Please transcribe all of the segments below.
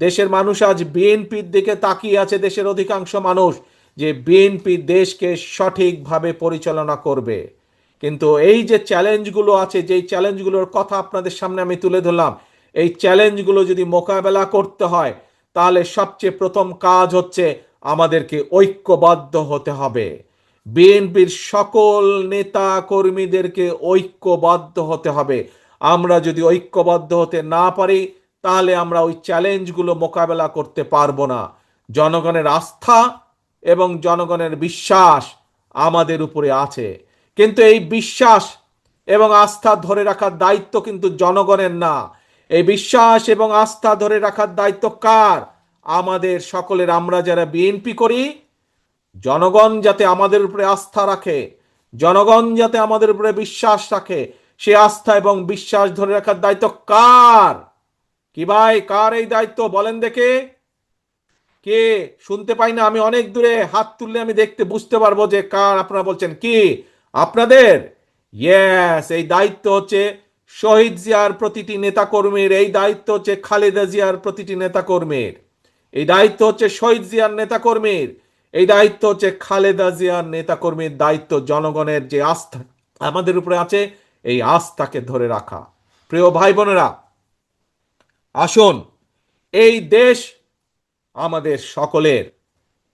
দেশের মানুষ আজ বিএনপির দিকে তাকিয়ে আছে, দেশের অধিকাংশ মানুষ, যে বিএনপি দেশকে সঠিকভাবে পরিচালনা করবে। কিন্তু এই যে চ্যালেঞ্জগুলো আছে, যেই চ্যালেঞ্জগুলোর কথা আপনাদের সামনে আমি তুলে ধরলাম, এই চ্যালেঞ্জগুলো যদি মোকাবেলা করতে হয়, তাহলে সবচেয়ে প্রথম কাজ হচ্ছে আমাদেরকে ঐক্যবদ্ধ হতে হবে। বিএনপির সকল নেতা কর্মীদেরকে ঐক্যবদ্ধ হতে হবে। আমরা যদি ঐক্যবদ্ধ হতে না পারি তাহলে আমরা ওই চ্যালেঞ্জগুলো মোকাবেলা করতে পারব না। জনগণের আস্থা এবং জনগণের বিশ্বাস আমাদের উপরে আছে। কিন্তু এই বিশ্বাস এবং আস্থা ধরে রাখার দায়িত্ব কিন্তু জনগণের না। এই বিশ্বাস এবং আস্থা ধরে রাখার দায়িত্ব কার? আমাদের সকলের আমরা যারা বিএনপি করি, জনগণ যাতে আমাদের উপরে আস্থা রাখে, জনগণ যাতে আমাদের উপরে বিশ্বাস রাখে, সে আস্থা এবং বিশ্বাস ধরে রাখার দায়িত্ব কার? কি ভাই, কার এই দায়িত্ব বলেন দেখে। কে? শুনতে পাই না, আমি অনেক দূরে হাত তুললে আমি দেখতে বুঝতে পারব যে কার, আপনারা বলছেন কি? আপনাদের? ইয়েস এই দায়িত্ব হচ্ছে শহীদ জিয়ার প্রতিটি নেতাকর্মীর, এই দায়িত্ব হচ্ছে খালেদা জিয়ার প্রতিটি নেতাকর্মীর। এই দায়িত্ব হচ্ছে শহীদ জিয়ার নেতাকর্মীর, এই দায়িত্ব হচ্ছে খালেদা জিয়ার নেতাকর্মীর দায়িত্ব, জনগণের যে আস্থা আমাদের উপরে আছে, এই আস্থাকে ধরে রাখা। প্রিয় ভাই বোনেরা আসুন, এই দেশ আমাদের সকলের,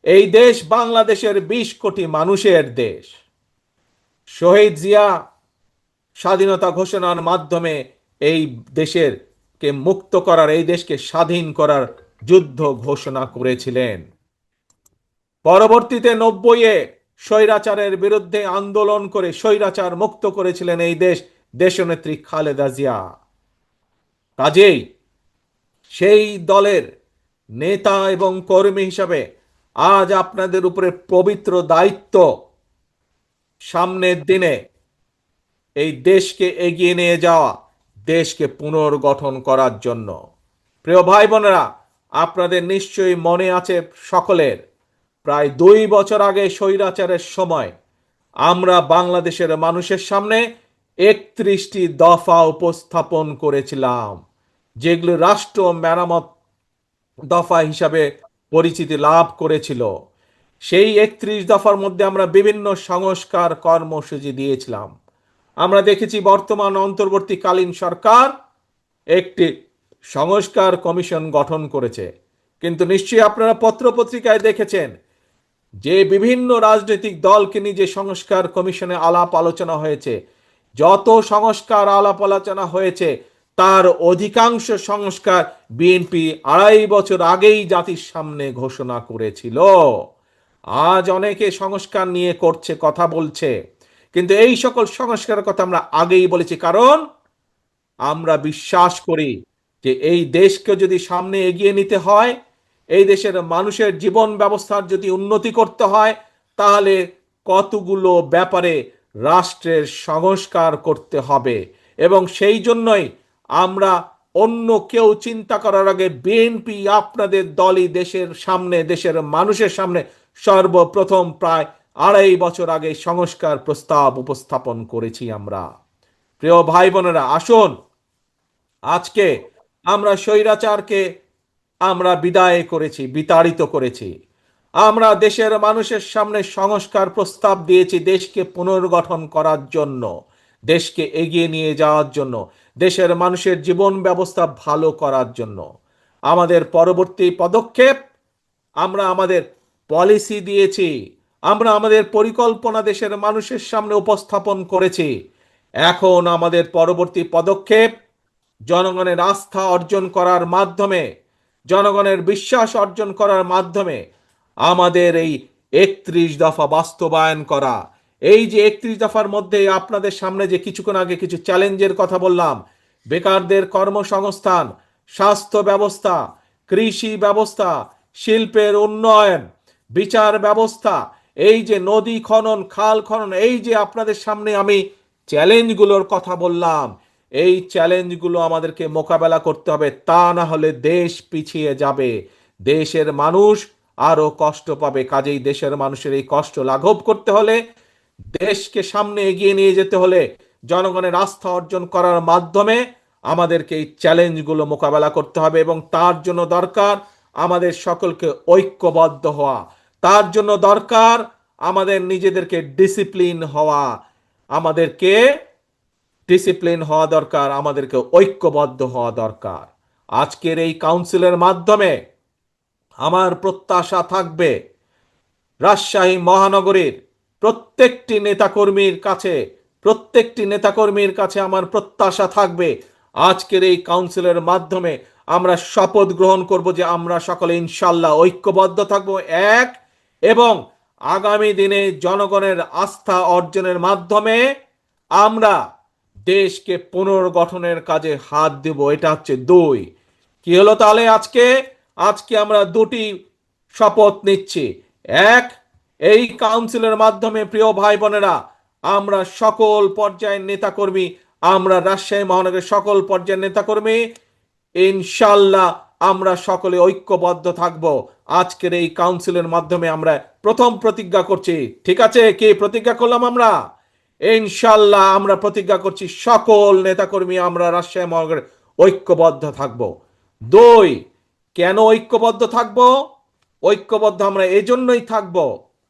এই দেশ বাংলাদেশের বিশ কোটি মানুষের দেশ। শহীদ জিয়া স্বাধীনতা ঘোষণার মাধ্যমে এই দেশের কে মুক্ত করার, এই দেশকে স্বাধীন করার যুদ্ধ ঘোষণা করেছিলেন। পরবর্তীতে নব্বইয়ে স্বৈরাচারের বিরুদ্ধে আন্দোলন করে স্বৈরাচার মুক্ত করেছিলেন এই দেশ, দেশনেত্রী খালেদা জিয়া। কাজেই সেই দলের নেতা এবং কর্মী হিসাবে আজ আপনাদের উপরে পবিত্র দায়িত্ব সামনের দিনে এই দেশকে এগিয়ে নিয়ে যাওয়া, দেশকে পুনর্গঠন করার জন্য। প্রিয় ভাই বোনেরা আপনাদের নিশ্চয়ই মনে আছে সকলের, প্রায় দুই বছর আগে স্বৈরাচারের সময় আমরা বাংলাদেশের মানুষের সামনে একত্রিশটি দফা উপস্থাপন করেছিলাম। যেগুলো রাষ্ট্র মেরামত দফা হিসাবে পরিচিতি লাভ করেছিল। সেই একত্রিশ দফার মধ্যে আমরা বিভিন্ন সংস্কার কর্মসূচি দিয়েছিলাম। আমরা দেখেছি বর্তমান অন্তর্বর্তীকালীন সরকার একটি সংস্কার কমিশন গঠন করেছে। কিন্তু নিশ্চয়ই আপনারা পত্রপত্রিকায় দেখেছেন যে বিভিন্ন রাজনৈতিক দলকে নিয়ে যে সংস্কার কমিশনে আলাপ আলোচনা হয়েছে, যত সংস্কার আলাপ আলোচনা হয়েছে তার অধিকাংশ সংস্কার বিএনপি আড়াই বছর আগেই জাতির সামনে ঘোষণা করেছিল। আজ অনেকে সংস্কার নিয়ে করছে, কথা বলছে। কিন্তু এই সকল সংস্কারের কথা আমরা আগেই বলেছি, কারণ আমরা বিশ্বাস করি যে এই দেশকে যদি সামনে এগিয়ে নিতে হয়, এই দেশের মানুষের জীবন ব্যবস্থার যদি উন্নতি করতে হয়, তাহলে কতগুলো ব্যাপারে রাষ্ট্রের সংস্কার করতে হবে। এবং সেই জন্যই আমরা অন্য কেউ চিন্তা করার আগে বিএনপি আপনাদের দলই দেশের সামনে, দেশের মানুষের সামনে সর্বপ্রথম প্রায় আড়াই বছর আগে সংস্কার প্রস্তাব উপস্থাপন করেছি আমরা। প্রিয় ভাই বোনেরা, আসুন। আজকে আমরা স্বৈরাচারকে আমরা বিদায় করেছি, বিতাড়িত করেছি। আমরা দেশের মানুষের সামনে সংস্কার প্রস্তাব দিয়েছি দেশকে পুনর্গঠন করার জন্য। দেশকে এগিয়ে নিয়ে যাওয়ার জন্য, দেশের মানুষের জীবন ব্যবস্থা ভালো করার জন্য। আমাদের পরবর্তী পদক্ষেপ, আমরা আমাদের পলিসি দিয়েছি, আমরা আমাদের পরিকল্পনা দেশের মানুষের সামনে উপস্থাপন করেছি। এখন আমাদের পরবর্তী পদক্ষেপ, জনগণের আস্থা অর্জন করার মাধ্যমে, জনগণের বিশ্বাস অর্জন করার মাধ্যমে আমাদের এই একত্রিশ দফা বাস্তবায়ন করা এই যে একত্রিশ দফার মধ্যে আপনাদের সামনে যে কিছুক্ষণ আগে কিছু চ্যালেঞ্জের কথা বললাম, বেকারদের কর্মসংস্থান, স্বাস্থ্য ব্যবস্থা, কৃষি ব্যবস্থা, শিল্পের উন্নয়ন, বিচার ব্যবস্থা, এই যে নদী খনন, খাল খনন, এই যে আপনাদের সামনে আমি চ্যালেঞ্জগুলোর কথা বললাম, এই চ্যালেঞ্জগুলো আমাদেরকে মোকাবেলা করতে হবে, তা না হলে দেশ পিছিয়ে যাবে। দেশের মানুষ আরও কষ্ট পাবে, কাজেই দেশের মানুষের এই কষ্ট লাঘব করতে হলে দেশকে সামনে এগিয়ে নিয়ে যেতে হলে জনগণের আস্থা অর্জন করার মাধ্যমে আমাদেরকে এই চ্যালেঞ্জগুলো মোকাবেলা করতে হবে এবং তার জন্য দরকার আমাদের সকলকে ঐক্যবদ্ধ হওয়া। তার জন্য দরকার আমাদের নিজেদেরকে ডিসিপ্লিন হওয়া। আমাদেরকে ডিসিপ্লিন হওয়া দরকার, আমাদেরকে ঐক্যবদ্ধ হওয়া দরকার। আজকের এই কাউন্সিলের মাধ্যমে আমার প্রত্যাশা থাকবে, রাজশাহী মহানগরীর প্রত্যেকটি নেতাকর্মীর কাছে, প্রত্যেকটি নেতাকর্মীর কাছে আমার প্রত্যাশা থাকবে। আজকের এই কাউন্সিলের মাধ্যমে আমরা শপথ গ্রহণ করব যে আমরা সকলে ইনশাল্লাহ ঐক্যবদ্ধ থাকব, এক, এবং আগামী দিনে জনগণের আস্থা অর্জনের মাধ্যমে আমরা দেশকে পুনর্গঠনের কাজে হাত দেব, এটা হচ্ছে দুই। কি হলো তাহলে আজকে? আজকে আমরা দুটি শপথ নিচ্ছি। এক এই কাউন্সিলের মাধ্যমে, প্রিয় ভাই বোনেরা আমরা সকল পর্যায়ের নেতাকর্মী, আমরা রাজশাহী মহানগরের সকল পর্যায়ের নেতাকর্মী ইনশাল্লাহ আমরা সকলে ঐক্যবদ্ধ থাকব। আজকের এই কাউন্সিলের মাধ্যমে আমরা প্রথম প্রতিজ্ঞা করছি। ঠিক আছে? কে প্রতিজ্ঞা করলাম আমরা? ইনশাল্লাহ আমরা প্রতিজ্ঞা করছি সকল নেতাকর্মী, আমরা রাজশাহী মহানগরে ঐক্যবদ্ধ থাকব। দুই, কেন ঐক্যবদ্ধ থাকব? ঐক্যবদ্ধ আমরা এজন্যই থাকব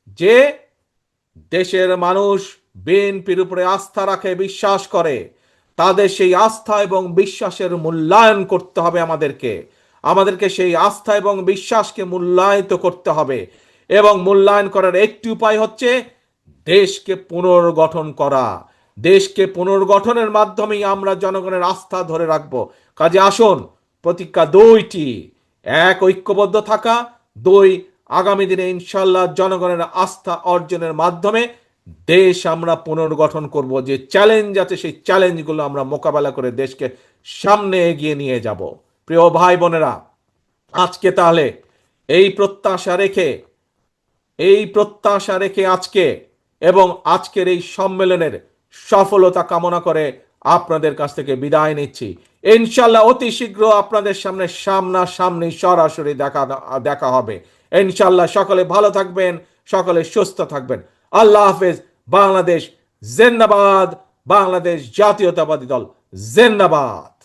যে দেশের মানুষ বিএনপির উপরে আস্থা রাখে, বিশ্বাস করে, তাদের সেই আস্থা এবং বিশ্বাসের মূল্যায়ন করতে হবে আমাদেরকে। আমাদেরকে সেই আস্থা এবং বিশ্বাসকে মূল্যায়িত করতে হবে এবং মূল্যায়ন করার একটি উপায় হচ্ছে দেশকে পুনর্গঠন করা। দেশকে পুনর্গঠনের মাধ্যমেই আমরা জনগণের আস্থা ধরে রাখব। কাজে আসুন, প্রতিজ্ঞা দুইটি। এক, ঐক্যবদ্ধ থাকা। দুই আগামী দিনে ইনশাল্লাহ জনগণের আস্থা অর্জনের মাধ্যমে দেশ আমরা পুনর্গঠন করব। যে চ্যালেঞ্জ আছে, সেই চ্যালেঞ্জগুলো আমরা মোকাবেলা করে দেশকে সামনে এগিয়ে নিয়ে যাব। প্রিয় ভাই বোনেরা, আজকে তাহলে এই প্রত্যাশা রেখে, এই প্রত্যাশা রেখে আজকে এবং আজকের এই সম্মেলনের সফলতা কামনা করে আপনাদের কাছ থেকে বিদায় নিচ্ছি। ইনশাল্লাহ অতি শীঘ্র আপনাদের সামনে সামনা সামনি সরাসরি দেখা দেখা হবে। ইনশাল্লাহ সকলে ভালো থাকবেন, সকলে সুস্থ থাকবেন। আল্লাহ হাফেজ। বাংলাদেশ জিন্দাবাদ। বাংলাদেশ জাতীয়তাবাদী দল জিন্দাবাদ।